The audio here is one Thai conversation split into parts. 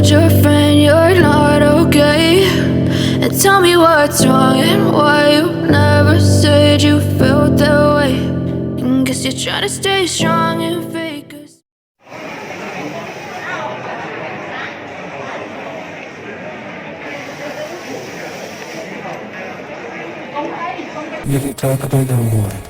told your friend you're not okay. And tell me what's wrong and why you never said you felt that way. And guess you're trying to stay strong and fake. If you talk about the war.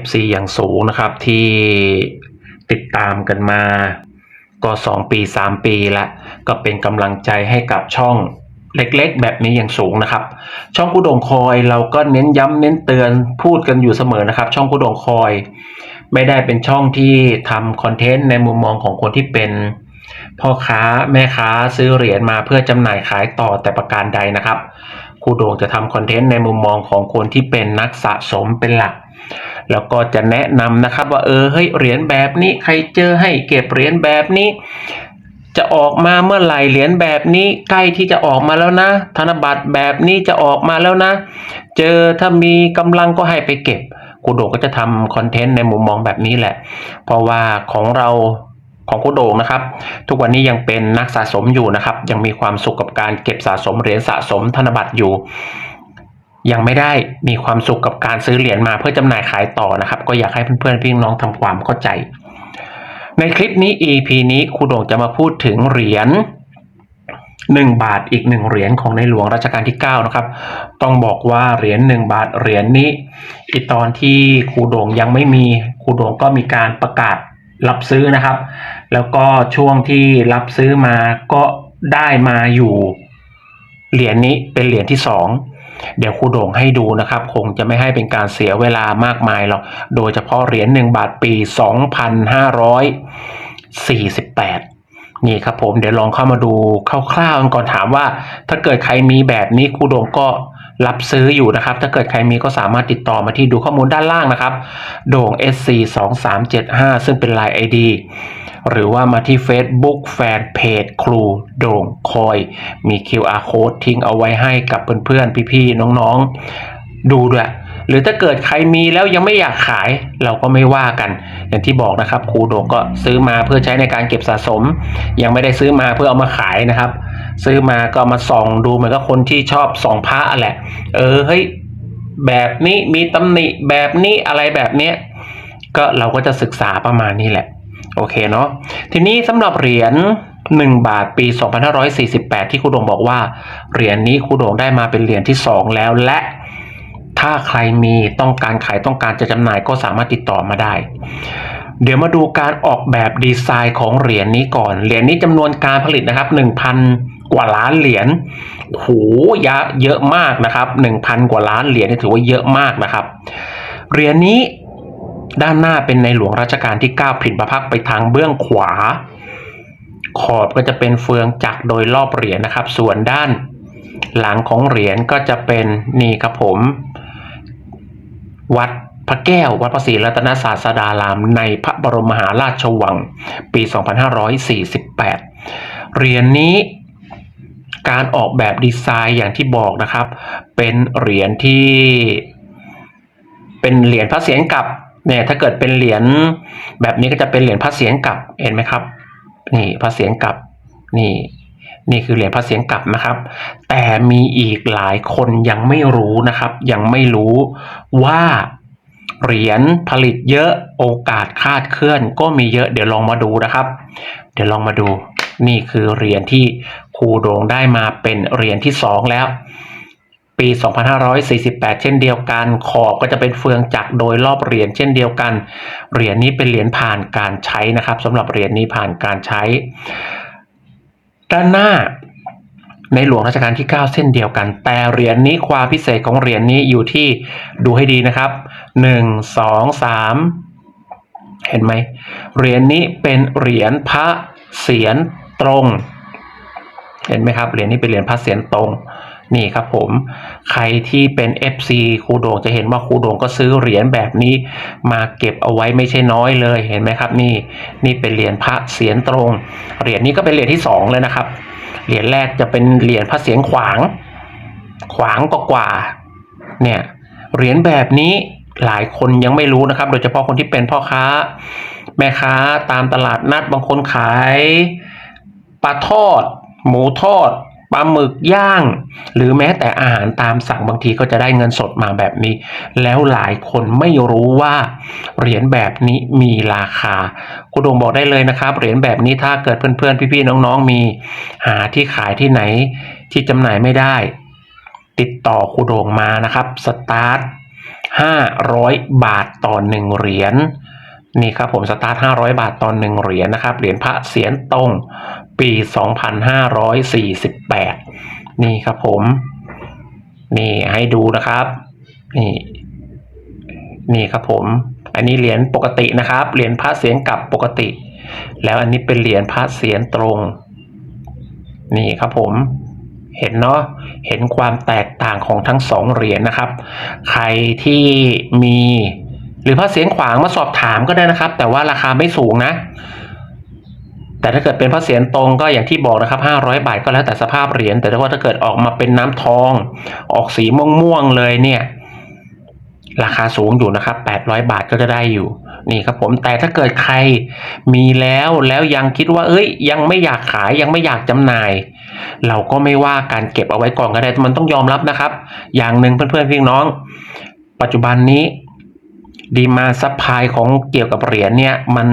FC อย่างสูงนะครับที่ติดตามกันมา ก็ 2 ปี 3 ปีละก็เป็นกำลังใจให้กับช่องเล็กๆ แบบนี้อย่างสูงนะครับ ช่องกุดงคอยเราก็เน้นย้ำเน้นเตือนพูดกันอยู่เสมอนะครับ ช่องกุดงคอย ไม่ได้เป็นช่องที่ทำคอนเทนต์ในมุมมองของคนที่เป็นพ่อค้าแม่ค้าซื้อเหรียญมาเพื่อจำหน่ายขายต่อแต่ประการใดนะครับครูโดงจะทำคอนเทนต์ในมุมมองของคนที่เป็นนักสะสมเป็นหลัก แล้วก็จะแนะนำนะครับว่าเออเฮ้ยเหรียญแบบนี้ใครเจอให้เก็บเหรียญแบบนี้ จะออกมาเมื่อไหร่เหรียญแบบนี้ใกล้ที่จะออกมาแล้วนะ ธนบัตรแบบนี้จะออกมาแล้วนะ เจอถ้ามีกำลังก็ให้ไปเก็บครูโดก็จะทำคอนเทนต์ในมุมมองแบบนี้แหละ เพราะว่าของเราของครูโดงนะครับ ทุกวันนี้ยังเป็นนักสะสมอยู่นะครับ ยังมีความสุขกับการเก็บสะสมเหรียญสะสมธนบัตรอยู่ ยังไม่ได้มีความสุขกับการซื้อเหรียญมาเพื่อจำหน่ายขายต่อนะครับ ก็อยากให้เพื่อนๆพี่น้องทำความเข้าใจ ในคลิปนี้ EP นี้ครูโด่งจะมาพูดถึงเหรียญ1 บาทอีกหนึ่งเหรียญของในหลวงรัชกาลที่ 9 นะครับ ต้องบอกว่าเหรียญ1บาทเหรียญนี้อีตอนที่ครูโด่งยังไม่มีครูโด่งก็มีการประกาศรับซื้อนะครับ แล้วก็ช่วงที่รับซื้อมาก็ได้มาอยู่เหรียญนี้เป็นเหรียญที่สอง เดี๋ยวครูโด่งให้ดูนะครับ คงจะไม่ให้เป็นการเสียเวลามากมายหรอก โดยเฉพาะเหรียญ1บาทปี 2548นี่ครับผมเดี๋ยวลองเข้ามาดูคร่าวๆกันก่อนถามว่า ถ้าเกิดใครมีแบบนี้ครูโด่งก็รับซื้ออยู่นะครับ ถ้าเกิดใครมีก็สามารถติดต่อมาที่ดูข้อมูลด้านล่างนะครับ โด่ง SC 2 3 7 5ซึ่งเป็น Line ID หรือว่ามาที่ Facebook Fanpage ครูโด่งคอย มี QR Code ทิ้งเอาไว้ให้กับเพื่อนๆ พี่ๆ น้องๆ ดูด้วยหรือถ้าเกิดใครมีแล้วยังไม่อยากขายเราก็ไม่ว่ากัน อย่างที่บอกนะครับครูโด่งก็ซื้อมาเพื่อใช้ในการเก็บสะสม ยังไม่ได้ซื้อมาเพื่อเอามาขายนะครับ ซื้อมาก็มาส่องดูเหมือนกับคนที่ชอบส่องพระแหละ เออเฮ้ยแบบนี้มีตำหนิแบบนี้อะไรแบบเนี้ยก็เราก็จะศึกษาประมาณนี้แหละ โอเคเนาะทีนี้สำหรับเหรียญ1 บาทปี 2548 ที่ครูดงบอกว่า เหรียญนี้ครูดงได้มาเป็นเหรียญที่ 2 แล้วและถ้าใครมีต้องการขายต้องการจะจำหน่ายก็สามารถติดต่อมาได้ เดี๋ยวมาดูการออกแบบดีไซน์ของเหรียญนี้ก่อน เหรียญนี้จำนวนการผลิตนะครับ 1,000 กว่าล้านเหรียญโหเยอะเยอะมากนะครับ 1,000 กว่าล้านเหรียญนี่ถือว่าเยอะมากนะครับ เหรียญนี้ ด้านหน้าเป็นในหลวงรัชกาลที่ 9 ผินประพักไปทางเบื้องขวา ขอบก็จะเป็นเฟืองจักรโดยรอบเหรียญนะครับ ส่วนด้านหลังของเหรียญก็จะเป็นนี่ครับผม วัดพระแก้ววัดพระศรีรัตนศาสดาราม ในพระบรมมหาราชวัง ปี 2548 เหรียญนี้การออกแบบดีไซน์อย่างที่บอกนะครับ เป็นเหรียญที่ เป็นเหรียญพระเศียรกับ เนี่ยถ้าเกิดเป็นเหรียญแบบนี้ก็จะเป็นเหรียญพระเศียรกลับเห็นไหมครับ นี่พระเศียรกลับนี่นี่คือเหรียญพระเศียรกลับนะครับ แต่มีอีกหลายคนยังไม่รู้นะครับ ยังไม่รู้ว่าเหรียญผลิตเยอะโอกาสคาดเคลื่อน ก็มีเยอะเดี๋ยวลองมาดูนะครับ เดี๋ยวลองมาดู นี่คือเหรียญที่ครูโด่งได้มาเป็นเหรียญที่สองแล้ว ปี 2548 เช่นเดียวกัน ขอบก็จะเป็นเฟืองจักรโดยรอบเหรียญเช่นเดียวกัน เหรียญนี้เป็นเหรียญผ่านการใช้นะครับสำหรับเหรียญนี้ผ่านการใช้ ด้านหน้าในหลวงรัชกาลที่ 9เส้นเดียวกัน แต่เหรียญนี้ความพิเศษของเหรียญนี้อยู่ที่ดูให้ดีนะครับ 1 2 3 เห็นไหมเหรียญนี้เป็นเหรียญพระเสียรตรง เห็นไหมครับเหรียญนี้เป็นเหรียญพระเสียรตรง นี่ครับผม ใครที่เป็น FC ครูโด่งจะเห็นว่าครูโด่งก็ซื้อเหรียญแบบนี้มาเก็บเอาไว้ไม่ใช่น้อยเลยเห็นไหมครับ นี่นี่เป็นเหรียญพระเสียรตรง เหรียญนี้ก็เป็นเหรียญที่สองเลยนะครับ เหรียญแรกจะเป็นเหรียญพระเสียรขวาง ขวางกกว่าเนี่ยเหรียญแบบนี้หลายคนยังไม่รู้นะครับ โดยเฉพาะคนที่เป็นพ่อค้า แม่ค้าตามตลาดนัดบางคนขายปลาทอด หมูทอด ปลาหมึกย่าง หรือแม้แต่อาหารตามสั่งบางทีก็จะได้เงินสดมาแบบนี้ แล้วหลายคนไม่รู้ว่าเหรียญแบบนี้มีราคาคุณโดงบอกได้เลยนะครับ เหรียญแบบนี้ถ้าเกิดเพื่อนๆ พี่ๆ น้องๆ มีหาที่ขายที่ไหนที่จำหน่ายไม่ได้ ติดต่อครูโด่งมานะครับสตาร์ท500 บาทต่อหนึ่งเหรียญนี่ครับผมสตาร์ท 500 บาทต่อหนึ่งเหรียญนะครับ เหรียญพระเสียรตรงปี 2548นี่ครับผม นี่ให้ดูนะครับ นี่ นี่ครับผม อันนี้เหรียญปกตินะครับ เหรียญพระเสียรกลับปกติ แล้วอันนี้เป็นเหรียญพระเสียรตรง นี่ครับผมเห็นเนาะ เห็นความแตกต่างของทั้งสองเหรียญนะครับ ใครที่มีหรือพระเสียงขวางมาสอบถามก็ได้นะครับ แต่ว่าราคาไม่สูงนะ แต่ถ้าเกิดเป็นพระเสียรตรงก็อย่างที่บอกนะครับ 500 บาทก็แล้วแต่สภาพเหรียญแต่ถ้าว่าถ้าเกิดออกมาเป็นน้ำทอง ออกสีม่วงๆเลยเนี่ย ราคาสูงอยู่นะครับ 800 บาทก็จะได้อยู่ นี่ครับผมแต่ถ้าเกิดใครมีแล้วแล้วยังคิดว่า เอ้ย ยังไม่อยากขายยังไม่อยากจำหน่าย เราก็ไม่ว่าการเก็บเอาไว้ก่อนก็ได้มันต้องยอมรับนะครับ อย่างหนึ่งเพื่อนๆพี่น้อง ปัจจุบันนี้ดีมาซัพพลายของเกี่ยวกับเหรียญเนี่ยมัน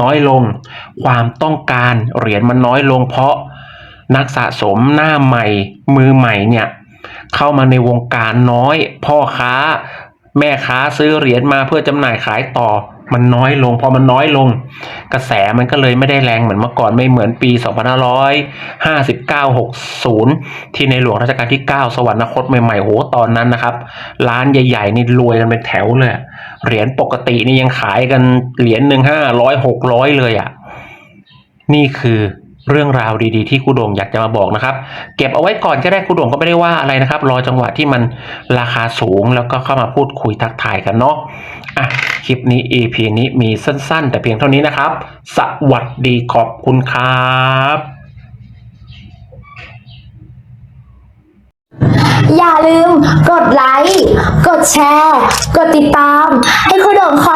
น้อยลง ความต้องการเหรียญมันน้อยลง เพราะนักสะสมหน้าใหม่ มือใหม่เนี่ยเข้ามาในวงการน้อย พ่อค้า แม่ค้าซื้อเหรียญมาเพื่อจำหน่ายขายต่อ มันน้อยลง พอมันน้อยลง กระแสมันก็เลยไม่ได้แรงเหมือนเมื่อก่อนไม่เหมือนปี 2559 60 ที่ในหลวงรัชกาลที่ 9 สวรรคตใหม่ๆโหตอนนั้นนะครับ ร้านใหญ่ๆ นี่รวยกันเป็นแถวเลย เหรียญปกตินี่ยังขายกันเหรียญหนึ่งห้าร้อยหกร้อยเลยอะ นี่คือ เรื่องราวดีๆที่ครูโด่งอยากจะมาบอกนะครับ เก็บเอาไว้ก่อนก็ได้ครูโด่งก็ไม่ได้ว่าอะไรนะครับ รอจังหวะที่มันราคาสูงแล้วก็เข้ามาพูดคุยทักทายกันเนาะอะคลิปนี้ EP นี้มีสั้นๆ แต่เพียงเท่านี้นะครับ สวัสดีขอบคุณครับอย่าลืมกดไลค์ กดแชร์ กดติดตาม ให้คุณโด่งคอย